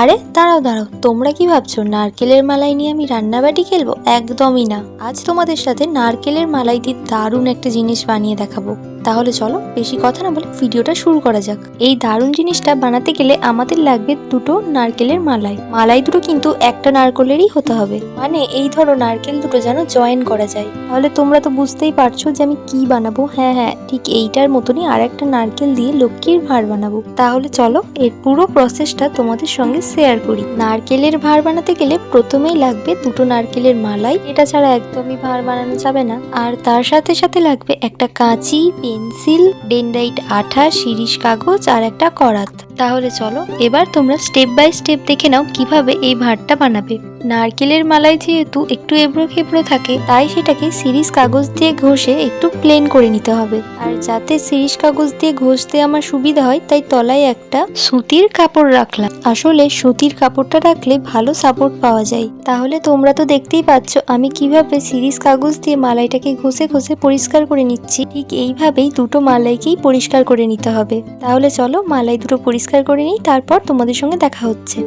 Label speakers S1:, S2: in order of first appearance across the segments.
S1: আরে, দাঁড়াও দাঁড়াও। তোমরা কি ভাবছ, নারকেলের মালাই নিয়ে আমি রান্নাবাটি খেলব? একদমই না। আজ তোমাদের সাথে নারকেলের মালাই দিয়ে দারুণ একটা জিনিস বানিয়ে দেখাবো। তাহলে চলো বেশি কথা না বলে ভিডিওটা শুরু করা যাক। এই দারুণ জিনিসটা বানাতে গেলে আমাদের লাগবে দুটো নারকেলের মালাই। মালাই দুটো কিন্তু একটা নারকেলেরই হতে হবে। মানে এই ধরো নারকেল দুটো যেন জয়েন করা যায়। তাহলে তোমরা তো বুঝতেই পারছ যে আমি কি বানাবো। হ্যাঁ হ্যাঁ ঠিক এইটার মতনই আর একটা নারকেল দিয়ে লক্ষ্মীর ভাঁড় বানাবো। তাহলে চলো এর পুরো প্রসেসটা তোমাদের সঙ্গে শেয়ার করি। নারকেলের ভাঁড় বানাতে গেলে প্রথমেই লাগবে দুটো নারকেলের মালাই। এটা ছাড়া একদমই ভাঁড় বানানো যাবে না। আর তার সাথে সাথে লাগবে একটা কাঁচি পেন্সিল ডেনডাইট আঠা, শিরিষ কাগজ আর একটা করাত। তাহলে চলো, এবার তোমরা স্টেপ বাই স্টেপ দেখে নাও কীভাবে এই ভাঁড়টা বানাবে। নারকেলের মালাই যেহেতু একটু এবড়ো খেবড়ো থাকে, তাই সেটাকে সিরিজ কাগজ দিয়ে ঘষে একটু প্লেন করে নিতে হবে। আর যাতে সিরিজ কাগজ দিয়ে ঘষতে আমার সুবিধা হয়, তাই তলায় একটা সুতির কাপড় রাখলাম। আসলে সুতির কাপড়টা রাখলে ভালো সাপোর্ট পাওয়া যায়। তাহলে তোমরা তো দেখতেই পাচ্ছ, আমি কীভাবে সিরিজ কাগজ দিয়ে মালাইটাকে ঘষে ঘষে পরিষ্কার করে নিচ্ছি। ঠিক এইভাবেই দুটো মালাইকেই পরিষ্কার করে নিতে হবে। তাহলে চলো মালাই দুটো পরিষ্কার করে নিই, তারপর তোমাদের সঙ্গে দেখা হচ্ছে।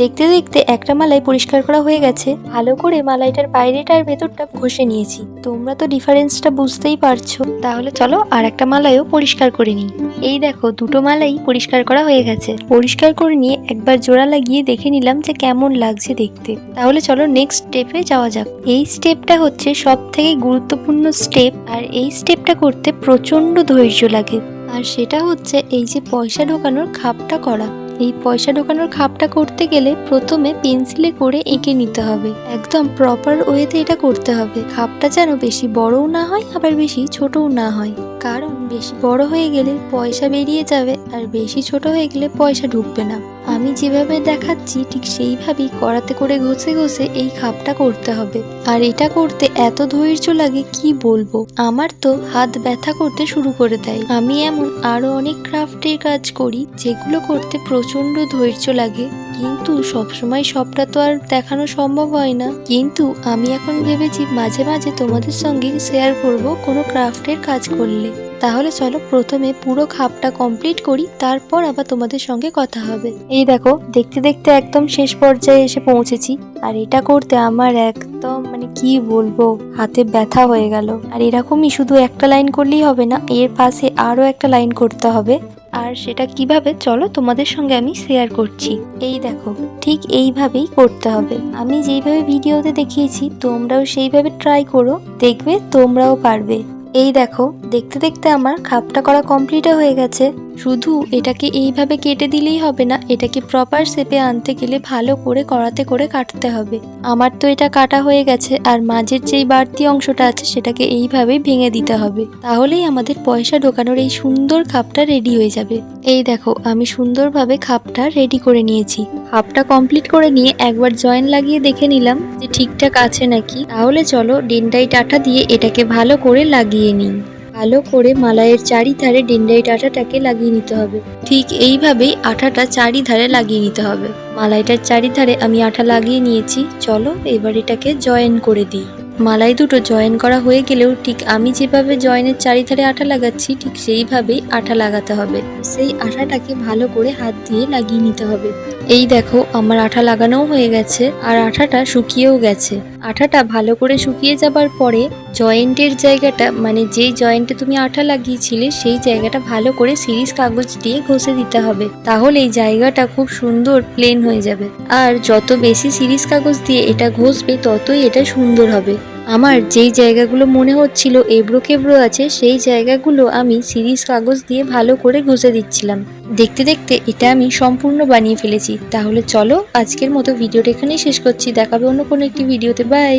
S1: দেখতে দেখতে একটা মালাই পরিষ্কার করা হয়ে গেছে। ভালো করে মালাইটার বাইরেটা আর ভেতরটা ঘষে নিয়েছি। তোমরা তো ডিফারেন্সটা বুঝতেই পারছ। তাহলে চলো আর একটা মালাইও পরিষ্কার করে নিই। এই দেখো, দুটো মালাই পরিষ্কার করা হয়ে গেছে। পরিষ্কার করে নিয়ে একবার জোড়া লাগিয়ে দেখে নিলাম যে কেমন লাগছে দেখতে। তাহলে চলো নেক্সট স্টেপে যাওয়া যাক। এই স্টেপটা হচ্ছে সব থেকে গুরুত্বপূর্ণ স্টেপ আর এই স্টেপটা করতে প্রচণ্ড ধৈর্য লাগে। আর সেটা হচ্ছে এই যে পয়সা ঢোকানোর খাপটা করা। এই পয়সা ঢোকানোর খাপটা করতে গেলে প্রথমে পেন্সিলে করে এঁকে নিতে হবে। একদম প্রপার ওয়েতে এটা করতে হবে। খাপটা যেন বেশি বড়ও না হয়, আবার বেশি ছোটও না হয়। কারণ বেশি বড় হয়ে গেলে পয়সা বেরিয়ে যাবে আর বেশি ছোট হয়ে গেলে পয়সা ঢুকবে না। আমি যেভাবে দেখাচ্ছি ঠিক সেইভাবেই করাতে করে ঘষে ঘষে এই খাপটা করতে হবে। আর এটা করতে এত ধৈর্য লাগে কি বলব? আমার তো হাত ব্যথা করতে শুরু করে দেয়। আমি এমন আরও অনেক ক্রাফটের কাজ করি যেগুলো করতে প্রচণ্ড ধৈর্য লাগে। কিন্তু সবসময় সবটা তো আর দেখানো সম্ভব হয় না। কিন্তু আমি এখন ভেবেছি মাঝে মাঝে তোমাদের সঙ্গে শেয়ার করব কোনো ক্রাফটের কাজ করলে। তাহলে চলো প্রথমে পুরো খাপটা কমপ্লিট করি, তারপর আবার তোমাদের সঙ্গে কথা হবে। এই দেখো, দেখতে দেখতে একদম শেষ পর্যায়ে এসে পৌঁছেছি। আর এটা করতে আমার একদম মানে কি বলব, হাতে ব্যথা হয়ে গেল। আর এরকমই শুধু একটা লাইন করলেই হবে না, এর পাশে আরও একটা লাইন করতে হবে। আর সেটা কীভাবে? চলো তোমাদের সঙ্গে আমি শেয়ার করছি। এই দেখো, ঠিক এইভাবেই করতে হবে। আমি যেইভাবে ভিডিওতে দেখিয়েছি, তোমরাও সেইভাবে ট্রাই করো, দেখবে তোমরাও পারবে। এই দেখো, দেখতে দেখতে আমার খাপটা করা কমপ্লিটও হয়ে গেছে। শুধু এটাকে এইভাবে কেটে দিলেই হবে না, এটাকে প্রপার শেপে আনতে গেলে ভালো করে করাতে করে কাটতে হবে। আমার তো এটা কাটা হয়ে গেছে, আর মাঝের যেই বাড়তি অংশটা আছে সেটাকে এইভাবেই ভেঙে দিতে হবে। তাহলেই আমাদের পয়সা ঢোকানোর এই সুন্দর খাপটা রেডি হয়ে যাবে। এই দেখো, আমি সুন্দরভাবে খাপটা রেডি করে নিয়েছি। খাপটা কমপ্লিট করে নিয়ে একবার জয়েন লাগিয়ে দেখে নিলাম যে ঠিকঠাক আছে নাকি। তাহলে চলো ডেন্ডাইট আঠা দিয়ে এটাকে ভালো করে লাগিয়ে নিই ভালো করে মালাইয়ের চারিধারে ডেন্ডাইট আঠাটাকে লাগিয়ে নিতে হবে। ঠিক এইভাবেই আঠাটা চারিধারে লাগিয়ে নিতে হবে। মালাইটার চারিধারে আমি আঠা লাগিয়ে নিয়েছি। চলো এবার এটাকে জয়েন করে দিই। মালাই দুটো জয়েন করা হয়ে গেলেও ঠিক আমি যেভাবে জয়েনের চারিধারে আঠা লাগাচ্ছি, ঠিক সেইভাবেই আঠা লাগাতে হবে। সেই আঠাটাকে ভালো করে হাত দিয়ে লাগিয়ে নিতে হবে। এই দেখো, আমার আঠা লাগানোও হয়ে গেছে আর আঠাটা শুকিয়েও গেছে। আঠাটা ভালো করে শুকিয়ে যাবার পরে জয়েন্টের জায়গাটা মানে যেই জয়েন্টে তুমি আঠা লাগিয়েছিলে, সেই জায়গাটা ভালো করে সিরিজ কাগজ দিয়ে ঘষে দিতে হবে। তাহলে এই জায়গাটা খুব সুন্দর প্লেন হয়ে যাবে। আর যত বেশি সিরিজ কাগজ দিয়ে এটা ঘষবে, ততই এটা সুন্দর হবে। আমার যেই জায়গাগুলো মনে হচ্ছিল এবড়ো কেবড়ো আছে, সেই জায়গাগুলো আমি সিরিজ কাগজ দিয়ে ভালো করে ঘষে দিচ্ছিলাম। দেখতে দেখতে এটা আমি সম্পূর্ণ বানিয়ে ফেলেছি। তাহলে চলো আজকের মতো ভিডিওটা এখানেই শেষ করছি। দেখাবে অন্য কোনো একটি ভিডিওতে। বাই!